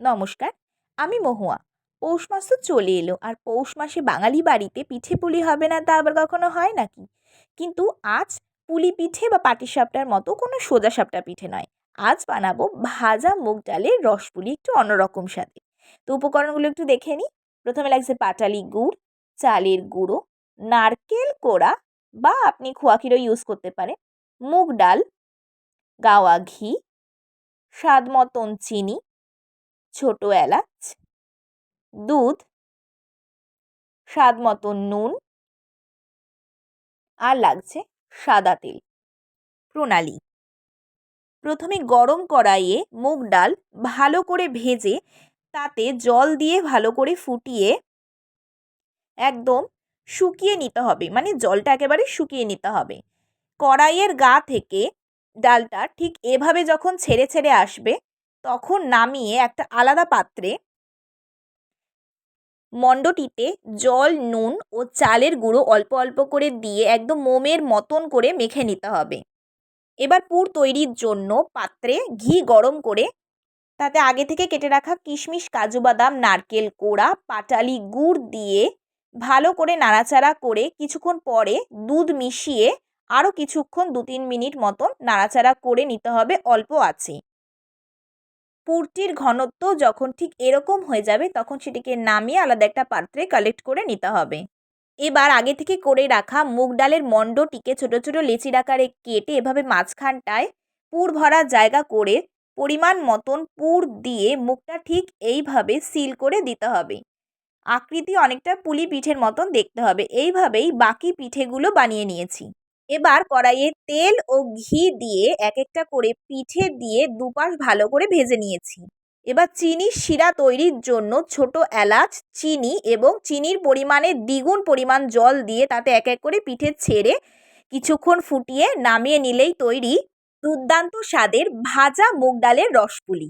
নমস্কার, আমি মহুয়া। পৌষ মাস তো চলে এলো, আর পৌষ মাসে বাঙালি বাড়িতে পিঠে পুলি হবে না তা আবার কখনো হয় নাকি? কিন্তু আজ পুলি পিঠে বা পাটিসাপটার মতো কোনো সোজা সাপটা পিঠে নয়। আজ বানাবো ভাজা মুগ ডালের রসপুলি একটু অন্যরকম স্বাদে। তো উপকরণগুলো একটু দেখে নিই প্রথমে লাগছে পাটালি গুড়, চালের গুঁড়ো, নারকেল কোড়া বা আপনি খোয়া ক্ষীরও ইউজ করতে পারেন। মুগ ডাল, গাওয়া ঘি, স্বাদ মতন চিনি ছোট এলাচ, দুধ, স্বাদ মতো নুন আর লাগছে সাদা তেল। প্রণালী। প্রথমে গরম কড়াইয়ে মুগ ডাল ভালো করে ভেজে তাতে জল দিয়ে ভালো করে ফুটিয়ে একদম শুকিয়ে নিতে হবে মানে জলটা একেবারে শুকিয়ে নিতে হবে। কড়াইয়ের গা থেকে ডালটা ঠিক এভাবে যখন ছেড়ে ছেড়ে আসবে তখন নামিয়ে একটা আলাদা পাত্রে মণ্ডটিতে জল, নুন ও চালের গুঁড়ো অল্প অল্প করে দিয়ে একদম মোমের মতন করে মেখে নিতে হবে। এবার পুর তৈরির জন্য পাত্রে ঘি গরম করে তাতে আগে থেকে কেটে রাখা কিশমিশ, কাজু বাদাম, নারকেল কোড়া, পাটালি গুড় দিয়ে ভালো করে নাড়াচাড়া করে কিছুক্ষণ পরে দুধ মিশিয়ে আরও কিছুক্ষণ দু তিন মিনিট মতন নাড়াচাড়া করে নিতে হবে, অল্প আছে। পুরটির ঘনত্ব যখন ঠিক এরকম হয়ে যাবে, তখন সেটিকে নামিয়ে আলাদা একটা পাত্রে কালেক্ট করে নিতে হবে। এবার আগে থেকে করে রাখা মুগ ডালের মণ্ডটিকে ছোট ছোট লেচির আকারে কেটে এভাবে মাঝখানটায় পুর ভরা জায়গা করে পরিমাণ মতন পুর দিয়ে মুখটা ঠিক এইভাবে সিল করে দিতে হবে। আকৃতি অনেকটা পুলি পিঠের মতন দেখতে হবে। এইভাবেই বাকি পিঠেগুলো বানিয়ে নিয়েছি। এবার কড়াইয়ে তেল ও ঘি দিয়ে এক একটা করে পিঠে দিয়ে দুপাশ ভালো করে ভেজে নিয়েছি। এবার চিনির শিরা তৈরির জন্য ছোট এলাচ, চিনি এবং চিনির পরিমাণে দ্বিগুণ পরিমাণ জল দিয়ে তাতে এক এক করে পিঠে ছেড়ে কিছুক্ষণ ফুটিয়ে নামিয়ে নিলেই তৈরি দুর্দান্ত স্বাদের ভাজা মুগ ডালের রসপুলি।